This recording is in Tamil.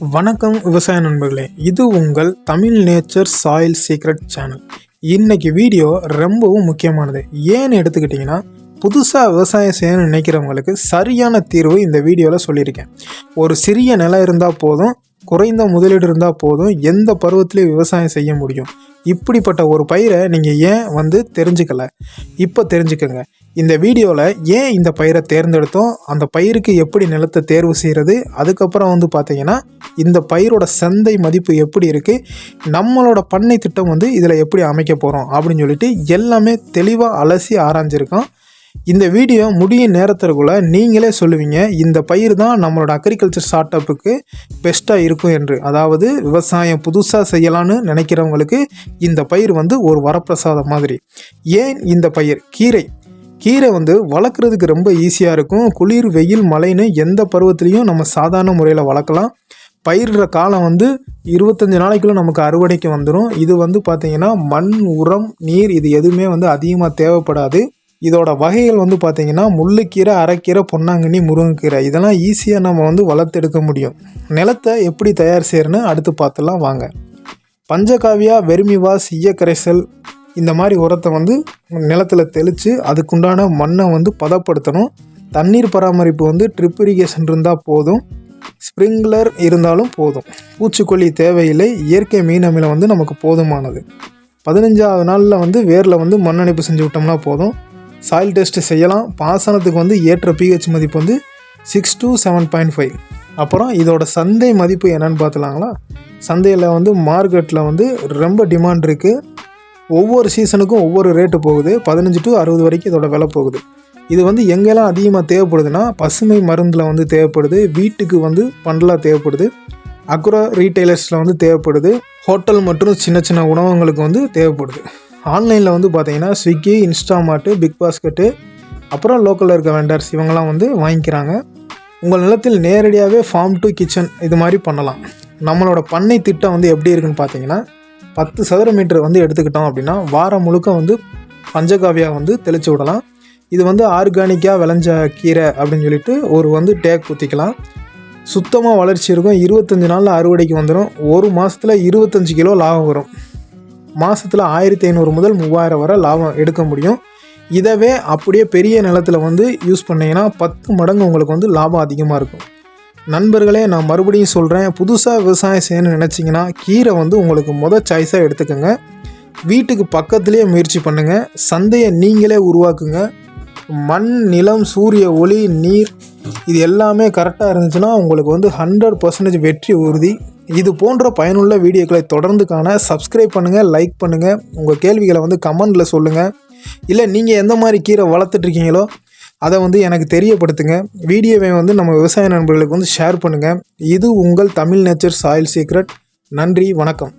வணக்கம் விவசாய நண்பர்களே. இது உங்கள் Tamil nature soil secret channel. இன்னைக்கு வீடியோ ரொம்பவும் முக்கியமானது. ஏன்னு எடுத்துக்கிட்டிங்கன்னா புதுசாக விவசாயம் செய்யணும்னு நினைக்கிறவங்களுக்கு சரியான தீர்வு இந்த வீடியோவில் சொல்லியிருக்கேன். ஒரு சிறிய நிலம் இருந்தால் போதும் குறைந்த முதலீடு இருந்தால் போதும் எந்த பருவத்திலையும் விவசாயம் செய்ய முடியும். இப்படிப்பட்ட ஒரு பயிரை நீங்கள் ஏன் வந்து தெரிஞ்சுக்கல? இப்போ தெரிஞ்சுக்கோங்க. இந்த வீடியோவில் ஏன் இந்த பயிரை தேர்ந்தெடுத்தோம்? அந்த பயிருக்கு எப்படி நிலத்தை தேர்வு செய்கிறது அதுக்கப்புறம் வந்து பார்த்திங்கன்னா இந்த பயிரோட சந்தை மதிப்பு எப்படி இருக்குது நம்மளோட பண்ணை திட்டம் வந்து இதில் எப்படி அமைக்க போகிறோம் அப்படின்னு சொல்லிட்டு எல்லாமே தெளிவாக அலசி ஆராய்ஞ்சிருக்கோம். இந்த வீடியோ முடியும் நேரத்திற்குள்ளே நீங்களே சொல்லுவீங்க இந்த பயிர் தான் நம்மளோட அக்ரிகல்ச்சர் ஸ்டார்ட் அப்புக்கு பெஸ்ட்டாக இருக்கும் என்று. அதாவது விவசாயம் புதுசாக செய்யலான்னு நினைக்கிறவங்களுக்கு இந்த பயிர் வந்து ஒரு வரப்பிரசாதம் மாதிரி. ஏன் இந்த பயிர்? கீரை. கீரை வந்து வளர்க்குறதுக்கு ரொம்ப ஈஸியாக இருக்கும். குளிர் வெயில் மழைன்னு எந்த பருவத்துலேயும் நம்ம சாதாரண முறையில் வளர்க்கலாம். பயிரிடுற காலம் வந்து இருபத்தஞ்சி நாளைக்குள்ளே நமக்கு அறுவடைக்கு வந்துடும் இது வந்து பார்த்திங்கன்னா மண் உரம் நீர் இது எதுவுமே வந்து அதிகமாக தேவைப்படாது. இதோட வகைகள் வந்து பார்த்திங்கன்னா முள்ளுக்கீரை அரைக்கீரை பொன்னாங்கண்ணி முருங்கைக்கீரை. இதெல்லாம் ஈஸியாக நம்ம வந்து வளர்த்தெடுக்க முடியும். நிலத்தை எப்படி தயார் செய்யறன்னு அடுத்து பார்த்துலாம் வாங்க. பஞ்சகாவியா வெறுமிவாஸ் ஈயக்கரைசல் இந்த மாதிரி உரத்தை வந்து நிலத்தில் தெளித்து அதுக்குண்டான மண்ணை வந்து பதப்படுத்தணும். தண்ணீர் பராமரிப்பு வந்து ட்ரிப் இரிகேஷன் இருந்தால் போதும். ஸ்ப்ரிங்க்லர் இருந்தாலும் போதும். பூச்சிக்கொல்லி தேவையில்லை. இயற்கை மீன் அமிலம் வந்து நமக்கு போதுமானது. பதினஞ்சாவது நாளில் வந்து வேரில் வந்து மண்ணணைப்பு செஞ்சு விட்டோம்னா போதும். சாயில் டெஸ்ட் செய்யலாம். பாசனத்துக்கு வந்து ஏற்ற பிஹெச் மதிப்பு வந்து six to seven point five அப்புறம் இதோட சந்தை மதிப்பு என்னென்னு பார்த்துலாங்களா சந்தையில் வந்து மார்க்கெட்டில் வந்து ரொம்ப டிமாண்ட் இருக்குது ஒவ்வொரு சீசனுக்கும் ஒவ்வொரு ரேட்டு போகுது. பதினஞ்சு டு அறுபது வரைக்கும் இதோட விலை போகுது. இது வந்து எங்கெல்லாம் அதிகமாக தேவைப்படுதுன்னா பசுமை மருந்தில் வந்து தேவைப்படுது. வீட்டுக்கு வந்து பண்டலாக தேவைப்படுது. அக்ரோ ரீட்டைலர்ஸில் வந்து தேவைப்படுது. ஹோட்டல் மற்றும் சின்ன சின்ன உணவகங்களுக்கு வந்து தேவைப்படுது. ஆன்லைனில் வந்து பார்த்தீங்கன்னா ஸ்விக்கி இன்ஸ்டாமார்ட்டு பிக் பாஸ்கெட்டு அப்புறம் லோக்கலில் இருக்க வெண்டர்ஸ் இவங்கெல்லாம் வந்து வாங்கிக்கிறாங்க. உங்கள் நிலத்தில் நேரடியாகவே ஃபார்ம் டு கிச்சன் இது மாதிரி பண்ணலாம். நம்மளோட பண்ணை திட்டம் வந்து எப்படி இருக்குன்னு பார்த்தீங்கன்னா பத்து சதுர மீட்டர் வந்து எடுத்துக்கிட்டோம் அப்படின்னா வாரம் முழுக்க வந்து பஞ்சகாவியா வந்து தெளித்து விடலாம். இது வந்து ஆர்கானிக்காக விளைஞ்ச கீரை அப்படின்னு சொல்லிட்டு ஒரு வந்து டேக் குத்திக்கலாம் சுத்தமாக வளர்ச்சி இருக்கும். இருபத்தஞ்சி நாளில் அறுவடைக்கு வந்துடும் ஒரு மாதத்தில் இருபத்தஞ்சி கிலோ லாபம் வரும். மாதத்தில் ஆயிரத்தி ஐநூறு முதல் மூவாயிரம் வரை லாபம் எடுக்க முடியும். இதவே அப்படியே பெரிய நிலத்தில் வந்து யூஸ் பண்ணிங்கன்னா பத்து மடங்கு உங்களுக்கு வந்து லாபம் அதிகமாக இருக்கும். நண்பர்களே நான் மறுபடியும் சொல்கிறேன் புதுசாக விவசாயம் செய்யணும்னு நினச்சிங்கன்னா கீரை வந்து உங்களுக்கு மொதல் சாய்ஸாக எடுத்துக்கோங்க. வீட்டுக்கு பக்கத்துலேயே முயற்சி பண்ணுங்கள் சந்தையை நீங்களே உருவாக்குங்க. மண் நிலம் சூரிய ஒளி நீர் இது எல்லாமே கரெக்டாக இருந்துச்சுன்னா உங்களுக்கு வந்து ஹண்ட்ரட் பர்சன்டேஜ் வெற்றி உறுதி. இது போன்ற பயனுள்ள வீடியோக்களை தொடர்ந்து காண சப்ஸ்கிரைப் பண்ணுங்கள் லைக் பண்ணுங்கள் உங்கள் கேள்விகளை வந்து கமெண்டில் சொல்லுங்கள் இல்லை நீங்கள் எந்த மாதிரி கீரை வளர்த்துட்ருக்கீங்களோ அதை வந்து எனக்கு தெரியப்படுத்துங்க. வீடியோவை வந்து நம்ம விவசாய நண்பர்களுக்கு வந்து ஷேர் பண்ணுங்கள் இது உங்கள் தமிழ் நேச்சர் சாயில் சீக்ரெட் நன்றி வணக்கம்.